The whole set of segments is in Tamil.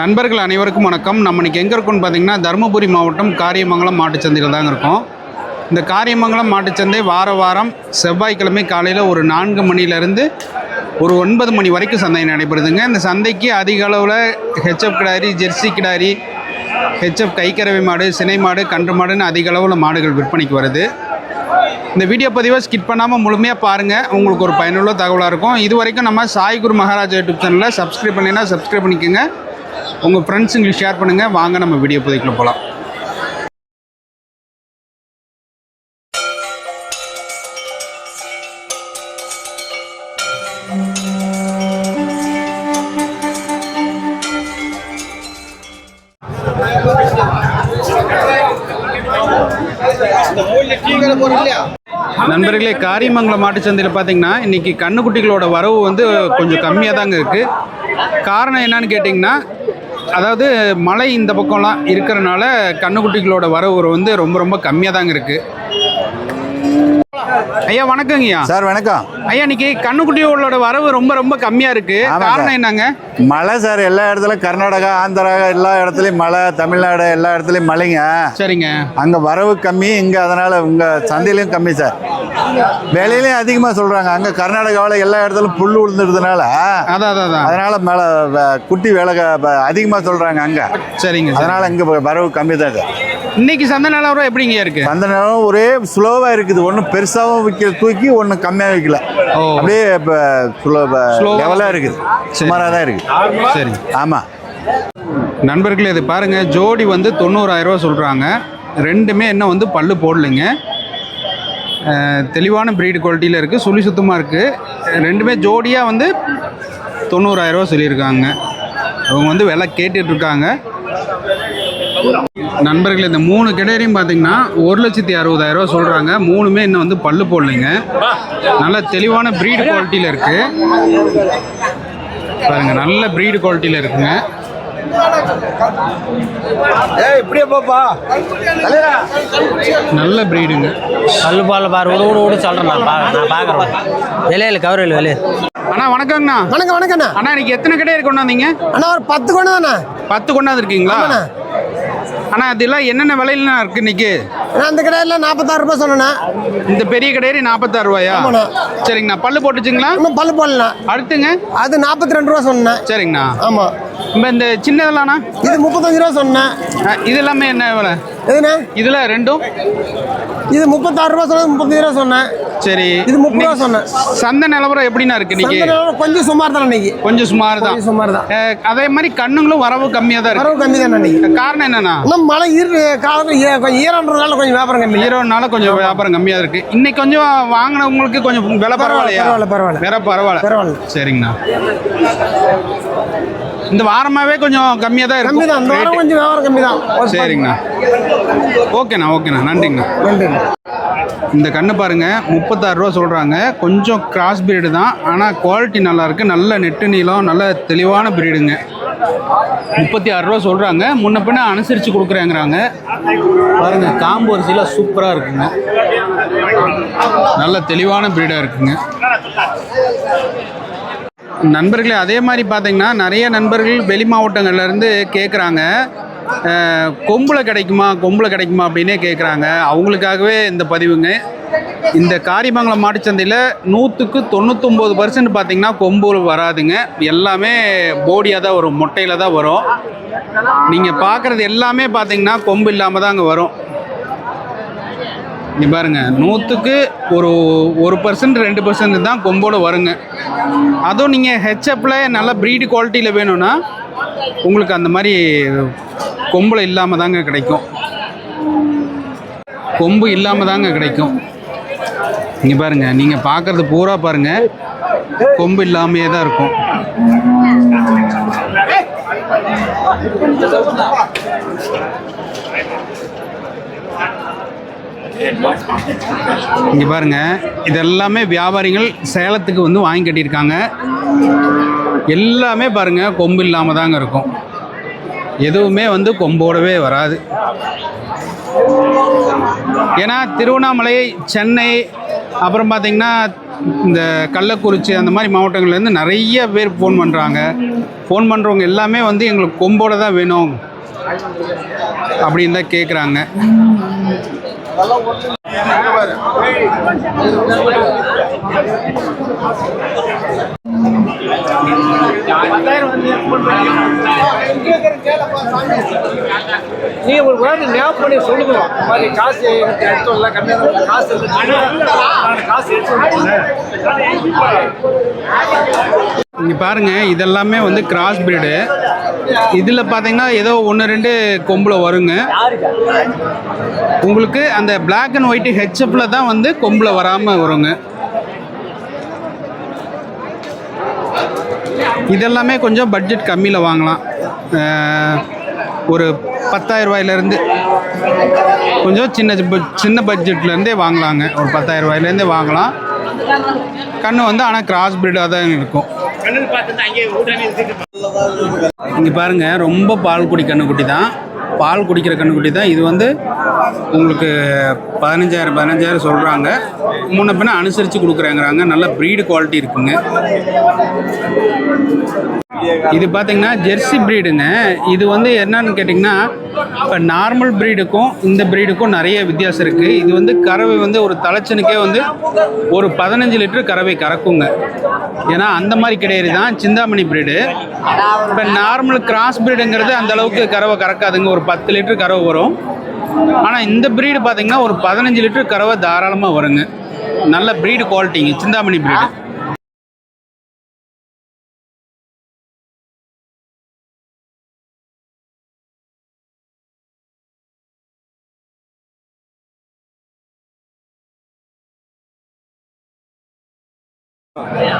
நண்பர்கள் அனைவருக்கும் வணக்கம். நம்ம இன்னைக்கு எங்கே இருக்கோம்னு பார்த்தீங்கன்னா தருமபுரி மாவட்டம் காரியமங்கலம் மாட்டுச்சந்தையில் தாங்க இருக்கோம். இந்த காரியமங்கலம் மாட்டுச்சந்தை வார வாரம் செவ்வாய்க்கிழமை காலையில் ஒரு நான்கு மணிலேருந்து ஒரு ஒன்பது மணி வரைக்கும் சந்தை நடைபெறுதுங்க. இந்த சந்தைக்கு அதிக அளவில் ஹெச்எப் கிடாரி ஜெர்சி கிடாரி ஹெச்எப் கைக்கரவை மாடு சினை மாடு கன்று மாடுன்னு அதிக அளவில் மாடுகள் விற்பனைக்கு வருது. இந்த வீடியோ பதிவை ஸ்கிப் பண்ணாமல் முழுமையாக பாருங்கள் உங்களுக்கு ஒரு பயனுள்ள தகவலாக இருக்கும். இது வரைக்கும் நம்ம சாய் குரு மகாராஜா யூடியூப் சேனலில் சப்ஸ்கிரைப் பண்ணினா சப்ஸ்கிரைப் பண்ணிக்கோங்க. உங்கள் ஃப்ரெண்ட்ஸுங்களுக்கு ஷேர் பண்ணுங்கள் வாங்க நம்ம வீடியோ பதிவுக்குள்ள போகலாம் நண்பர்களே காரியமங்கலம் மாட்டுச்சந்தையில் பார்த்தீங்கன்னா இன்றைக்கி கண்ணுக்குட்டிகளோட வரவு வந்து கொஞ்சம் கம்மியாக தாங்க இருக்குது காரணம் என்னன்னு கேட்டிங்கன்னா அதாவது மழை இந்த பக்கம்லாம் இருக்கிறனால கண்ணுக்குட்டிகளோட வரவு வந்து ரொம்ப ரொம்ப கம்மியாக தாங்க இருக்குது ஐயா வணக்கங்கய்யா சார் வணக்கம். ஐயா இன்னைக்கு கண்ணுக்குட்டிகளோட வரவு ரொம்ப ரொம்ப கம்மியாக இருக்குது ஆமாம் காரணம். என்னங்க? மழை சார் எல்லா இடத்துலையும் கர்நாடகா ஆந்திரா எல்லா இடத்துலையும் மழை தமிழ்நாடு எல்லா இடத்துலையும் மழைங்க. சரிங்க. அங்கே வரவு கம்மி இங்கே அதனால் உங்கள் சந்தையிலையும் கம்மி சார். விலையிலையும் அதிகமாக சொல்கிறாங்க அங்கே கர்நாடகாவில் எல்லா இடத்துலையும் புல் விழுந்துடுறதுனால அதான் அதான் அதான் அதனால் மேலே குட்டி விலை அதிகமாக சொல்கிறாங்க அங்கே. சரிங்க சார் அதனால் இங்கே வரவு கம்மி தான் சார். இன்னைக்கு சந்தை நிலவரம் எப்படிங்க இருக்கு? அந்த நேரம் ஒரே ஸ்லோவாக இருக்குது. ஒன்றும் பெருசாகவும் விற்கிற தூக்கி ஒன்றும் கம்மியாக விற்கல. அப்படியே இப்போ லெவலாக இருக்குது. சுமாராக தான் இருக்குது. சரி. ஆமாம் நண்பர்களே இது பாருங்க. ஜோடி வந்து தொண்ணூறாயிரம் ரூபா சொல்கிறாங்க ரெண்டுமே இன்னும் வந்து பல்லு போடலைங்க. தெளிவான ப்ரீடு குவாலிட்டியில் இருக்குது சுழி சுத்தமாக இருக்குது ரெண்டுமே ஜோடியாக வந்து தொண்ணூறாயிரம் ரூபா சொல்லியிருக்காங்க. அவங்க வந்து விலை கேட்டுட்டு இருக்காங்க. நண்பர்களே இந்த மூணு கிடையிலையும் பார்த்தீங்கன்னா ஒரு லட்சத்தி அறுபதாயிரம் ரூபா சொல்கிறாங்க மூணுமே இன்னும் வந்து பல்லு போடலைங்க. நல்ல தெளிவான ப்ரீடு குவாலிட்டியில் இருக்குது பாருங்க நல்ல ப்ரீடு குவாலிட்டியில் இருக்குங்க. நல்ல ப்ரீடுங்க கல்லு பால் பாரு விடு விடு விடு சொல்கிறேன் நான் பா நான் பார்க்குறேன் வெளியில் கவரில் வெளியே அண்ணா வணக்கங்கண்ணா. வணக்கம் வணக்கண்ணா அண்ணா இன்னைக்கு எத்தனை கிடையாது கொண்டாந்தீங்க? அண்ணா ஒரு பத்து கொண்டு தானே பத்து கொண்டாந்து இருக்கீங்களா ஆமாண்ணா. அண்ணா இதெல்லாம் என்னென்ன விலையிலண்ணா இருக்கு இன்னைக்கு? நான் அந்த கடையில் நாற்பத்தாறு ரூபாய் சொன்னேண்ணா. இந்த பெரிய கடையரி நாற்பத்தாறு ரூபாயா? ஆமாண்ணா. சரிங்கண்ணா. பல்லு போட்டுச்சுங்களா? இன்னும் பல்லு போடலண்ணா. அடுத்துங்க? அது நாற்பத்தி ரெண்டு ரூபா சொன்னேன் சரிங்கண்ணா. ஆமாம் இப்போ இந்த சின்னதெல்லாம்ண்ணா இது முப்பத்தஞ்சு ரூபா சொன்னேன் இது எல்லாமே என்ன விலை? எதுண்ணா? இதில் ரெண்டும்? இது முப்பத்தாறு ரூபா சொன்னது முப்பத்தஞ்சு ரூபா சொன்னேன். சரி. இது முப்பது ரூபா சொன்னேன். சந்தை நிலவரம் எப்படிண்ணா இருக்கு இன்னைக்கு? சந்தை நிலவரம் கொஞ்சம் சுமார் தான் இன்னைக்கு. கொஞ்சம் சுமார் தான் கொஞ்சம் சுமார் தான் அஹ், அதே மாதிரி கண்ணுங்களும் வரவு கம்மியாக தான் இருக்கு. வரவு கம்மி தான் இன்னைக்கு. காரணம் என்னண்ணா? இன்னும் மழை இரு காலத்தில் ஈர- கொஞ்சம் ஈரன்றதுனால கொஞ்சம் வியாபாரம் கம்மி. ஈரோடுனால கொஞ்சம் வியாபாரம் கம்மியாக இருக்கு. இன்னைக்கு கொஞ்சம் வாங்கினவங்களுக்கு கொஞ்சம் விலை பரவாயில்லையா? பரவாயில்ல, பரவாயில்ல. விலை பரவாயில்ல. பரவாயில்ல. சரிங்கண்ணா. இந்த வாரமாவே கொஞ்சம் கம்மியாக தான் கம்மி தான் இந்த வாரம் இருக்கும் கொஞ்சம் வியாபாரம் கம்மி தான் சரிங்கண்ணா. ஓகேண்ணா ஓகேண்ணா. நன்றிங்கண்ணா. நன்றி இந்த கண்ணு பாருங்க முப்பத்தாறு ரூபா சொல்கிறாங்க கொஞ்சம் கிராஸ் பிரீடு தான். ஆனால் குவாலிட்டி நல்லா இருக்கு. நல்ல நெட்டு நீளம் நல்ல தெளிவான பிரீடுங்க முப்பத்தி ஆறு ரூபா சொல்கிறாங்க முன்ன பின்ன அனுசரித்து கொடுக்குறேங்கிறாங்க. பாருங்க காம்பு அரிசியில் சூப்பராக இருக்குங்க. நல்ல தெளிவான பிரீடாக இருக்குங்க. நண்பர்களே அதே மாதிரி பார்த்தீங்கன்னா நிறைய நண்பர்கள் வெளி மாவட்டங்கள்லேருந்து கேட்குறாங்க கொம்பில் கிடைக்குமா கொம்பில் கிடைக்குமா அப்படின்னே கேட்குறாங்க அவங்களுக்காகவே இந்த பதிவுங்க. இந்த காரிமங்கலம் மாட்டுச்சந்தையில் நூற்றுக்கு தொண்ணூத்தொம்பது பர்சன்ட் பார்த்தீங்கன்னா கொம்பு வராதுங்க. எல்லாமே போடியாக தான் வரும் மொட்டையில் தான் வரும். நீங்கள் பார்க்குறது எல்லாமே பார்த்தீங்கன்னா கொம்பு இல்லாமல் தான் அங்கே வரும். நீ பாருங்க நூற்றுக்கு ஒரு ஒரு பர்சன்ட் ரெண்டு பர்சன்ட் தான் கொம்போட வருங்க. அதுவும் நீங்கள் ஹெச்எப்பில் நல்ல ப்ரீடு குவாலிட்டியில் வேணும்னா உங்களுக்கு அந்த மாதிரி கொம்பில் இல்லாமல் தாங்க கிடைக்கும். கொம்பு இல்லாமல் தாங்க கிடைக்கும். இங்கே பாருங்க நீங்கள் பார்க்குறது பூரா பாருங்க கொம்பு இல்லாமையே தான் இருக்கும். இங்கே பாருங்க இதெல்லாமே வியாபாரிகள் சேலத்துக்கு வந்து வாங்கி கட்டியிருக்காங்க. எல்லாமே பாருங்க கொம்பு இல்லாமல் தாங்க இருக்கும். எதுவுமே வந்து கொம்போடவே வராது. ஏன்னா திருவண்ணாமலை சென்னை அப்புறம் பார்த்தீங்கன்னா இந்த கள்ளக்குறிச்சி அந்த மாதிரி மாவட்டங்கள்லேருந்து நிறைய பேர் ஃபோன் பண்ணுறாங்க ஃபோன் பண்ணுறவங்க எல்லாமே வந்து எங்களுக்கு கொம்போட தான் வேணும். அப்படின்னு தான் கேட்குறாங்க நீங்க ஒரு வாட்டி ஞாபகம் பண்ணி சொல்லுங்க மாதிரி காசு எனக்கு கம்மியாக காசு. நான் காசு எடுத்து. இங்கே பாருங்கள் இதெல்லாமே வந்து கிராஸ் பிரீடு இதில் பார்த்தீங்கன்னா ஏதோ ஒன்று ரெண்டு கொம்பில் வருங்க. உங்களுக்கு அந்த பிளாக் அண்ட் ஒயிட் ஹெச்எஃப்பில் தான் வந்து கொம்பில் வராமல் வருங்க. இதெல்லாமே கொஞ்சம் பட்ஜெட் கம்மியில் வாங்கலாம். ஒரு பத்தாயிரம் ரூபாயிலேருந்து கொஞ்சம் சின்ன சின்ன பட்ஜெட்லேருந்தே வாங்கலாங்க. ஒரு பத்தாயிரம் ரூபாயிலேருந்தே வாங்கலாம். கண்ணு வந்து ஆனால் கிராஸ் பிரீடாக தான் இருக்கும். இங்கே பாருங்க ரொம்ப பால் குடி கண்ணுக்குட்டி தான். பால் குடிக்கிற கண்ணுக்குட்டி தான். இது வந்து உங்களுக்கு பதினஞ்சாயிரம் பதினஞ்சாயிரம் சொல்கிறாங்க முன்ன பின்ன அனுசரித்து கொடுக்குறேங்கிறாங்க. நல்ல ப்ரீடு குவாலிட்டி இருக்குங்க. இது பார்த்தீங்கன்னா ஜெர்சி ப்ரீடுங்க இது வந்து என்னன்னு கேட்டிங்கன்னா இப்போ நார்மல் ப்ரீடுக்கும் இந்த ப்ரீடுக்கும் நிறைய வித்தியாசம் இருக்குது இது வந்து கறவை வந்து ஒரு தலைச்சனுக்கே வந்து ஒரு பதினஞ்சு லிட்டர் கறவை கறக்குங்க. ஏன்னா அந்த மாதிரி கிடையாது தான் சிந்தாமணி ப்ரீடு இப்போ நார்மல் கிராஸ் ப்ரீடுங்கிறது அந்த அளவுக்கு கறவை கறக்காதுங்க. ஒரு பத்து லிட்டர் கறவை வரும். ஆனால் இந்த ப்ரீடு பார்த்தீங்கன்னா ஒரு பதினஞ்சு லிட்டர் கறவை தாராளமாக வருங்க. நல்ல ப்ரீடு குவாலிட்டிங்க சிந்தாமணி ப்ரீடு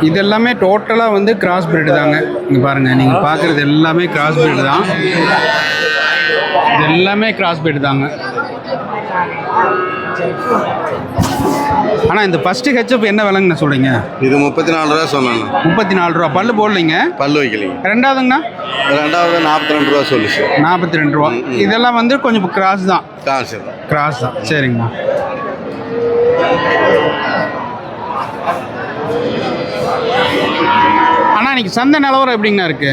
இது எல்லாமே டோட்டலாக வந்து கிராஸ் பிரீடு தாங்க. இங்கே பாருங்கள் நீங்கள் பார்க்குறது எல்லாமே கிராஸ் பிரீடு தான். இது எல்லாமே கிராஸ் பிரீடு தாங்க. ஆனால் இந்த ஃபஸ்ட்டு ஹெச்எப் என்ன விலைங்கண்ணா சொல்கிறீங்க இது முப்பத்தி நாலு ரூபா சொன்னாங்க. முப்பத்தி நாலு ரூபா. பல்லு போடலைங்க? பல்லு வைக்கலைங்க. ரெண்டாவதுங்கண்ணா? ரெண்டாவது நாற்பத்தி ரெண்டு ரூபா சொல்லுச்சு. நாற்பத்தி ரெண்டு ரூபா இதெல்லாம் வந்து கொஞ்சம் கிராஸ் தான். காசு கிராஸ் தான். சரிங்கண்ணா இன்னைக்கு சந்தை நிலவரம் எப்படிங்கண்ணா இருக்கு?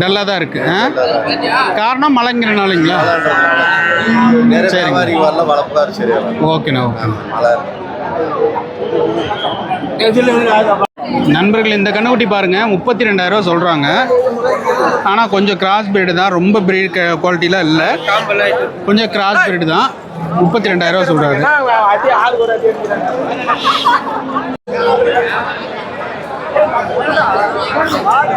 டல்லாக தான் இருக்கு. காரணம் மழைங்கிறனாலங்களா? வளர்ப்பாரு சரியா வரும். ஓகேண்ணா ஓகே நண்பர்கள் இந்த கண்ணுக்குட்டி பாருங்க முப்பத்தி ரெண்டாயிரம் ரூபா சொல்றாங்க. ஆனால் கொஞ்சம் கிராஸ் பிரீடு தான். ரொம்ப பிரீட் குவாலிட்டிலாம் இல்லை. கொஞ்சம் கிராஸ் பிரீடு தான். முப்பத்தி ரெண்டாயிரம் ரூபா சொல்றாரு. அடி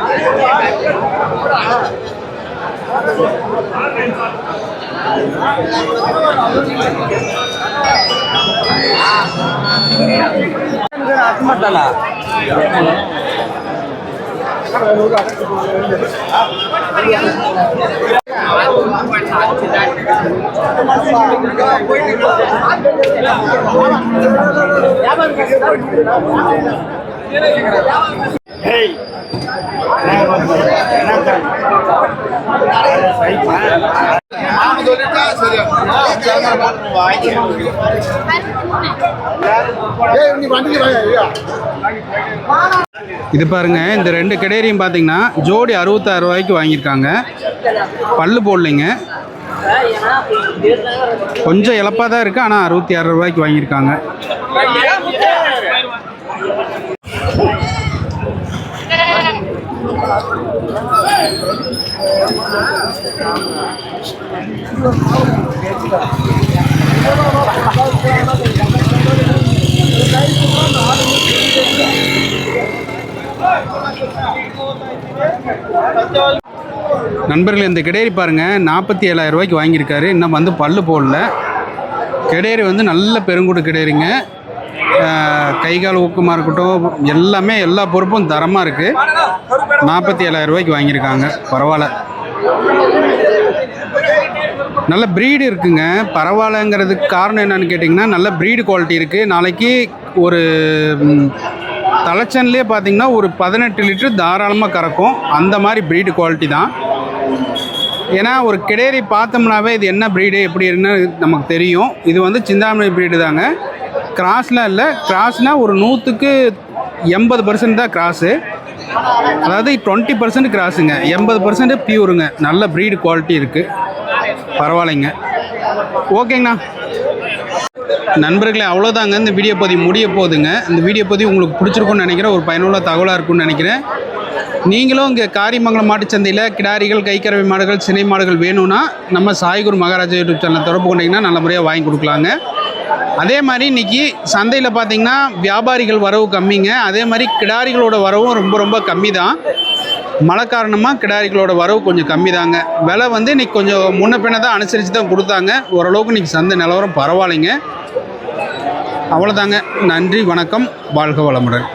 இது பாருங்க இந்த ரெண்டு கிடையரையும் பார்த்தீங்கன்னா ஜோடி அறுபத்தாறு ரூபாய்க்கு வாங்கியிருக்காங்க. பல்லு போடலைங்க. கொஞ்சம் இழப்பாக தான் இருக்குது ஆனால் அறுபத்தி ஆறு ரூபாய்க்கு வாங்கியிருக்காங்க. நண்பர்கள் இந்த கிடேரி பாருங்க நாற்பத்தி ஏழாயிரம் ரூபாய்க்கு வாங்கியிருக்காரு. இன்னும் வந்து பல்லு போடல. கிடேரி வந்து நல்ல பெருங்குடு கிடேரிங்க. கை கால் ஊக்கமாக இருக்கட்டும் எல்லாமே எல்லா பொறுப்பும் தரமாக இருக்குது நாற்பத்தி ஏழாயிரம் ரூபாய்க்கு வாங்கியிருக்காங்க. பரவாயில்ல. நல்ல ப்ரீடு இருக்குங்க. பரவாயில்லங்கிறதுக்கு காரணம் என்னன்னு கேட்டிங்கன்னா நல்ல ப்ரீடு குவாலிட்டி இருக்குது நாளைக்கு ஒரு தலைச்சன்லேயே பார்த்தீங்கன்னா ஒரு பதினெட்டு லிட்டர் தாராளமாக கறக்கும். அந்த மாதிரி ப்ரீடு குவாலிட்டி தான். ஏன்னா ஒரு கிடேரி பார்த்தோம்னாவே இது என்ன ப்ரீடு எப்படி இருக்குன்னு நமக்கு தெரியும். இது வந்து சிந்தாமணி ப்ரீடு தாங்க. கிராஸ்லாம் இல்லை. கிராஸ்னால் ஒரு நூற்றுக்கு எண்பது பர்சன்ட் தான் கிராஸு அதாவது டுவெண்ட்டி பர்சன்ட் கிராஸுங்க. எண்பது பர்சன்ட் பியூருங்க நல்ல ப்ரீடு குவாலிட்டி இருக்குது பரவாயில்லைங்க. ஓகேங்கண்ணா. நண்பர்களே அவ்வளோதாங்க இந்த வீடியோ பதிவு முடிய போகுதுங்க. இந்த வீடியோ பதிவு உங்களுக்கு பிடிச்சிருக்கும்னு நினைக்கிறேன். ஒரு பயனுள்ள தகவலாக இருக்கும்னு நினைக்கிறேன். நீங்களும் இங்கே காரிமங்கலம் மாட்டுச்சந்தையில் கிடாரிகள் கைக்கறவை மாடுகள் சினை மாடுகள் வேணும்னா நம்ம சாய்குரு மகாராஜா யூடியூப் சேனலை தொடர்பு கொண்டீங்கன்னா நல்ல முறையாக வாங்கி கொடுக்கலாங்க. அதே மாதிரி இன்னைக்கு சந்தையில் பார்த்தீங்கன்னா வியாபாரிகள் வரவு கம்மிங்க. அதே மாதிரி கிடாரிகளோட வரவும் ரொம்ப ரொம்ப கம்மி தான் மழை காரணமாக கிடாரிகளோட வரவு கொஞ்சம் கம்மி தாங்க விலை வந்து இன்றைக்கி கொஞ்சம் முன்ன பின்ன தான் அனுசரித்து தான் கொடுத்தாங்க. ஓரளவுக்கு இன்னைக்கு சந்தை நிலவரம் பரவாயில்லைங்க. அவ்வளோதாங்க நன்றி வணக்கம். வாழ்க வளமுடன்.